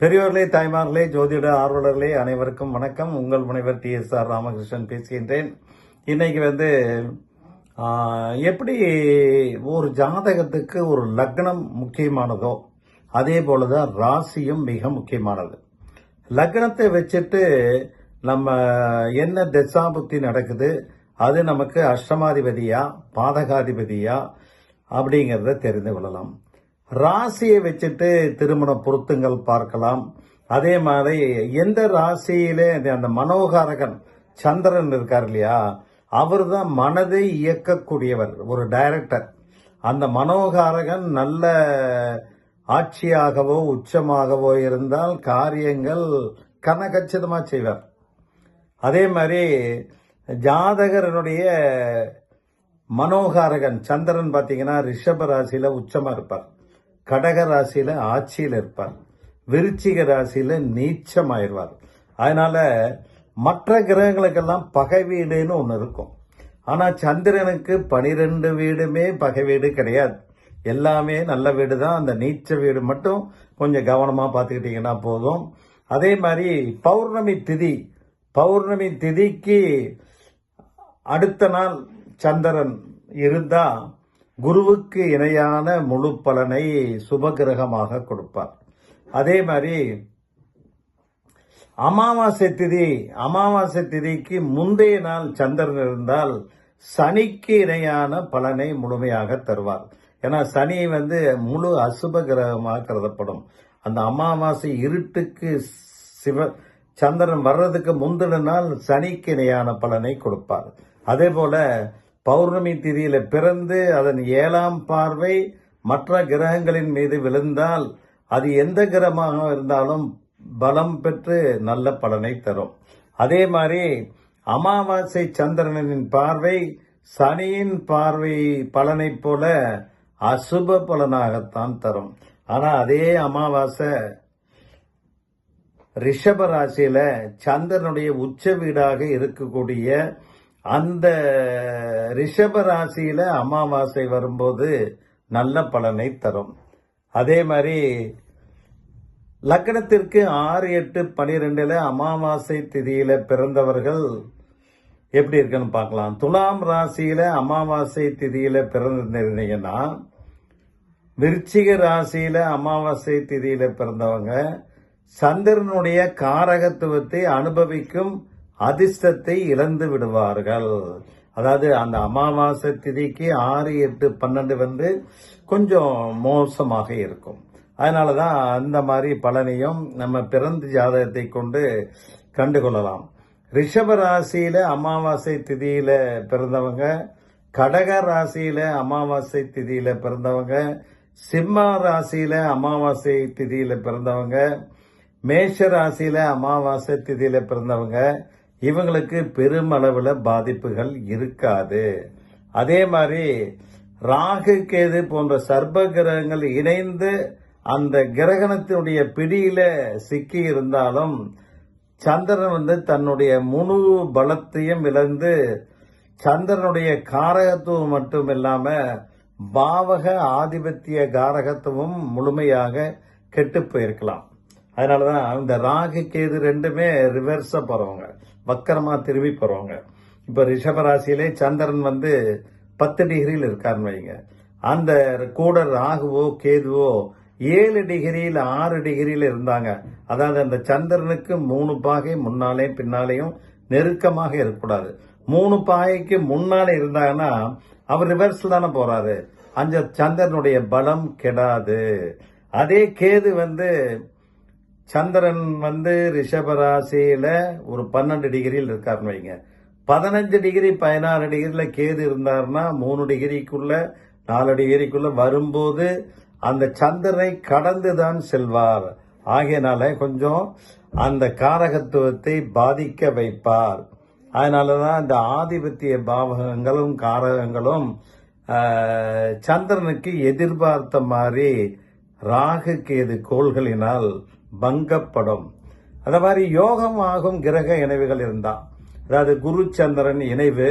பெரியோர்களே தாய்மார்களே ஜோதிட ஆர்வலர்களே அனைவருக்கும் வணக்கம். உங்கள் முனைவர் டி எஸ் ஆர் ராமகிருஷ்ணன் பேசுகின்றேன். இன்னைக்கு வந்து எப்படி ஒரு ஜாதகத்துக்கு ஒரு லக்னம் முக்கியமானதோ அதே போலதான் ராசியும் மிக முக்கியமானது. லக்னத்தை வச்சுட்டு நம்ம என்ன தசாபுத்தி நடக்குது அது நமக்கு அஷ்டமாதிபதியா பாதகாதிபதியா அப்படிங்கிறத தெரிந்து கொள்ளலாம். ராசியை வச்சுட்டு திருமண பொருத்தங்கள் பார்க்கலாம். அதே மாதிரி எந்த ராசியிலே அந்த- அந்த மனோகாரகன் சந்திரன் இருக்கார் இல்லையா? அவர் தான் மனதை இயக்கக்கூடியவர் ஒரு டைரக்டர் அந்த மனோகாரகன் நல்ல ஆட்சியாகவோ உச்சமாகவோ இருந்தால் காரியங்கள் கனகச்சிதமாக செய்வார். அதே மாதிரி ஜாதகரனுடைய மனோகாரகன் சந்திரன் பார்த்தீங்கன்னா ரிஷப ராசியில் உச்சமாக இருப்பார். கடக ராசியில் ஆட்சியில் இருப்பார். விருச்சிக ராசியில நீச்சமாயிருவார். அதனால் மற்ற கிரகங்களுக்கெல்லாம் பகை வீடுன்னு ஒன்று இருக்கும். ஆனால் சந்திரனுக்கு பனிரெண்டு வீடுமே பகை வீடு கிடையாது. எல்லாமே நல்ல வீடு தான் அந்த நீச்ச வீடு மட்டும் கொஞ்சம் கவனமாக பார்த்துக்கிட்டிங்கன்னா போதும். அதே மாதிரி பௌர்ணமி திதி பௌர்ணமி திதிக்கு அடுத்த நாள் சந்திரன் இருந்தால் குருவுக்கு இணையான முழு பலனை சுபகிரகமாக கொடுப்பார். அதே மாதிரி அமாவாசை திதி அமாவாசை திதிக்கு முந்தைய நாள் சந்திரன் இருந்தால் சனிக்கு இணையான பலனை முழுமையாக தருவார். ஏன்னா சனி வந்து முழு அசுப கிரகமாக கருதப்படும். அந்த அமாவாசை இருட்டுக்கு சிவ சந்திரன் வர்றதுக்கு முந்தின நாள் சனிக்கு இணையான பலனை கொடுப்பார். அதே போல பௌர்ணமி திதியில பிறந்து அதன் ஏழாம் பார்வை மற்ற கிரகங்களின் மீது விழுந்தால் அது எந்த கிரகமாக இருந்தாலும் பலம் பெற்று நல்ல பலனை தரும். அதே மாதிரி அமாவாசை சந்திரனின் பார்வை சனியின் பார்வை பலனைப் போல அசுப பலனாகத்தான் தரும். ஆனால் அதே அமாவாசை ரிஷப ராசியில சந்திரனுடைய உச்ச வீடாக இருக்கக்கூடிய அந்த ரிஷப ராசியில அமாவாசை வரும்போது நல்ல பலனை தரும். அதே மாதிரி லக்னத்திற்கு ஆறு எட்டு பனிரெண்டுல அமாவாசை திதியில பிறந்தவர்கள் எப்படி இருக்குன்னு பார்க்கலாம். துலாம் ராசியில அமாவாசை திதியில பிறந்திருந்தீங்கன்னா விருச்சிக ராசியில அமாவாசை திதியில பிறந்தவங்க சந்திரனுடைய காரகத்துவத்தை அனுபவிக்கும் அதிர்ஷ்டத்தை இழந்து விடுவார்கள். அதாவது அந்த அமாவாசை திதிக்கு ஆறு எட்டு பன்னெண்டு வந்து கொஞ்சம் மோசமாக இருக்கும். அதனால தான் அந்த மாதிரி பலனையும் நம்ம பிறந்த ஜாதகத்தை கொண்டு கண்டுகொள்ளலாம். ரிஷப ராசியில் அமாவாசை திதியில் பிறந்தவங்க கடக ராசியில் அமாவாசை திதியில் பிறந்தவங்க சிம்ம ராசியில் அமாவாசை திதியில் பிறந்தவங்க மேஷ ராசியில் அமாவாசை திதியில் பிறந்தவங்க இவங்களுக்கு பெருமளவில் பாதிப்புகள் இருக்காது. அதே மாதிரி ராகு கேது போன்ற சர்ப்ப கிரகங்கள் இணைந்து அந்த கிரகணத்தினுடைய பிடியில சிக்கி இருந்தாலும் சந்திரன் வந்து தன்னுடைய முழு பலத்தையும் இழந்து சந்திரனுடைய காரகத்துவம் மட்டும் இல்லாம பாவக ஆதிபத்திய காரகத்துவம் முழுமையாக கெட்டு போயிருக்கலாம். அதனாலதான் இந்த ராகு கேது ரெண்டுமே ரிவர்ஸா போறவங்க. வக்கரமாக திரும்பி போகிறவங்க இப்போ ரிஷபராசியிலே சந்திரன் வந்து பத்து டிகிரியில் இருக்காருன்னு வைங்க. அந்த கூட ராகுவோ கேதுவோ ஏழு டிகிரியில் ஆறு டிகிரியில் இருந்தாங்க. அதாவது அந்த சந்திரனுக்கு மூணு பாகை முன்னாலே பின்னாலேயும் நெருக்கமாக இருக்கக்கூடாது. மூணு பாகைக்கு முன்னாலே இருந்தாங்கன்னா அவர் ரிவர்ஸில் தானே போகிறாரு அந்த சந்திரனுடைய பலம் கெடாது. அதே கேது வந்து சந்திரன் வந்து ரிஷபராசியில் ஒரு பன்னெண்டு டிகிரியில் இருக்காருன்னு வைங்க. பதினஞ்சு டிகிரி பதினாறு டிகிரியில் கேது இருந்தாருன்னா மூணு டிகிரிக்குள்ள நாலு டிகிரிக்குள்ள வரும்போது அந்த சந்திரனை கடந்து தான் செல்வார். ஆகையினால கொஞ்சம் அந்த காரகத்துவத்தை பாதிக்க வைப்பார். அதனாலதான் இந்த ஆதிபத்திய பாவகங்களும் காரகங்களும் சந்திரனுக்கு எதிர்பார்த்த மாதிரி ராகு கேது கோள்களினால் பங்கப்படும். அந்த மாதிரி யோகம் ஆகும் கிரக இணைவுகள் இருந்தா அதாவது குரு சந்திரன் இணைவு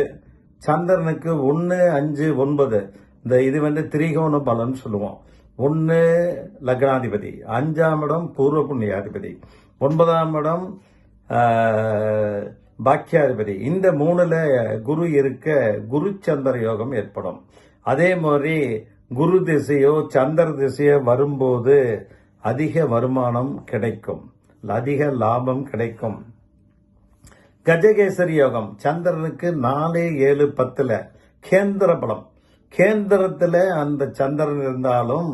சந்திரனுக்கு ஒன்று அஞ்சு ஒன்பது இந்த இது வந்து திரிகோண பலன் சொல்லுவோம். ஒன்று லக்னாதிபதி அஞ்சாம் இடம் பூர்வ புண்ணியாதிபதி ஒன்பதாம் இடம் பாக்கியாதிபதி. இந்த மூணுல குரு இருக்க குரு சந்திர யோகம் ஏற்படும். அதே மாதிரி குரு திசையோ சந்திர திசையோ வரும்போது அதிக வருமானம் கிடைக்கும். அதிக லாபம் கிடைக்கும். கஜகேசரி யோகம் சந்திரனுக்கு நாலு ஏழு பத்துல கேந்திர பலம். கேந்திரத்தில் அந்த சந்திரன் இருந்தாலும்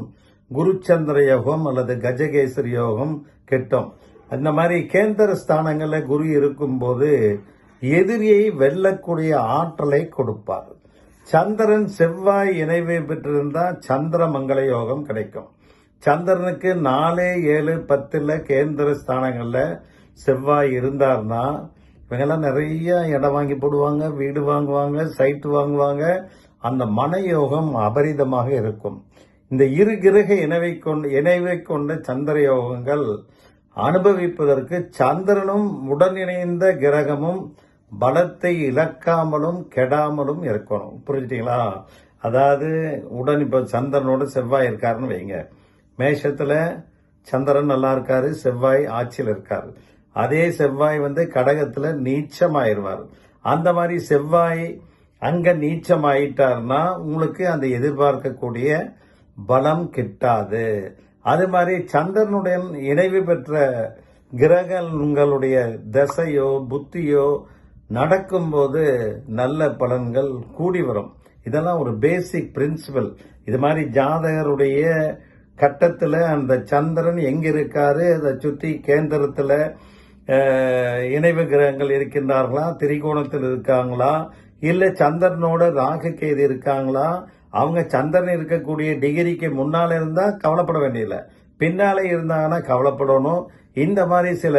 குரு சந்திர யோகம் அல்லது கஜகேசரி யோகம் கிட்டும். அந்த மாதிரி கேந்திர ஸ்தானங்களில் குரு இருக்கும்போது எதிரியை வெல்லக்கூடிய ஆற்றலை கொடுப்பார். சந்திரன் செவ்வாய் இணைவை பெற்றிருந்தால் சந்திர மங்கள யோகம் கிடைக்கும். சந்திரனுக்கு நாலு ஏழு பத்துல கேந்திர ஸ்தானங்கள்ல செவ்வாய் இருந்தார்னா இவங்கெல்லாம் நிறைய இடம் வாங்கி போடுவாங்க வீடு வாங்குவாங்க சைட்டு வாங்குவாங்க. அந்த மன யோகம் அபரிதமாக இருக்கும். இந்த இரு கிரக இணைவை கொண்ட இணைவை கொண்ட சந்திர யோகங்கள் அனுபவிப்பதற்கு சந்திரனும் உடன் இணைந்த கிரகமும் பலத்தை இழக்காமலும் கெடாமலும் இருக்கணும். புரிஞ்சுட்டீங்களா? அதாவது உடன் இப்போ சந்திரனோட செவ்வாய் இருக்காருன்னு வைங்க. மேஷத்துல சந்திரன் நல்லா இருக்காரு செவ்வாய் ஆட்சியில் இருக்காரு. அதே செவ்வாய் வந்து கடகத்துல நீச்சமாயிருவார். அந்த மாதிரி செவ்வாய் அங்க நீச்சமாயிட்டார்னா உங்களுக்கு அந்த எதிர்பார்க்கக்கூடிய பலம் கிட்டாது. அது மாதிரி சந்திரனுடன் இணைவு பெற்ற கிரகங்களுடைய தசையோ புத்தியோ நடக்கும்போது நல்ல பலன்கள் கூடி வரும். இதெல்லாம் ஒரு பேசிக் பிரின்சிபல் இது மாதிரி ஜாதகருடைய கட்டத்தில் அந்த சந்திரன் எங்க இருக்காரு அதை சுற்றி கேந்திரத்தில் இணைவு கிரகங்கள் இருக்கின்றார்களா திரிகோணத்தில் இருக்காங்களா இல்லை சந்திரனோட ராகு கேது இருக்காங்களா அவங்க சந்திரன் இருக்கக்கூடிய டிகிரிக்கு முன்னால் இருந்தால் கவலைப்பட வேண்டியதில்லை. பின்னாலே இருந்தாங்கன்னா கவலைப்படணும். இந்த மாதிரி சில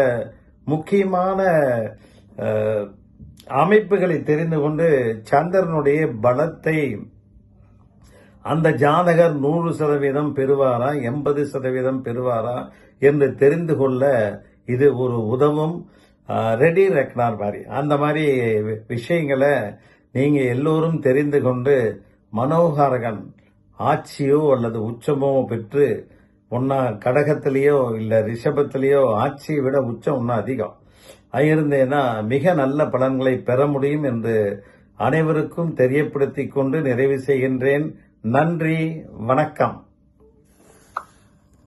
முக்கியமான அமைப்புகளை தெரிந்து கொண்டு சந்திரனுடைய பலத்தை அந்த ஜாதகர் நூறு சதவீதம் பெறுவாரா எண்பது சதவீதம் பெறுவாரா என்று தெரிந்து கொள்ள இது ஒரு உதவும் ரெடி ரெக்னார் மாதிரி. அந்த மாதிரி வி- விஷயங்களை நீங்கள் எல்லோரும் தெரிந்து கொண்டு மனோகாரகன் ஆட்சியோ அல்லது உச்சமோ பெற்று ஒன்னா கடகத்திலேயோ இல்லை ரிஷபத்திலேயோ ஆட்சியை விட உச்சம் ஒன்னும் அதிகம். இருந்தேன்னா மிக நல்ல பலன்களை பெற முடியும் என்று அனைவருக்கும் தெரியப்படுத்திக் கொண்டு நிறைவு செய்கின்றேன். நன்றி வணக்கம்.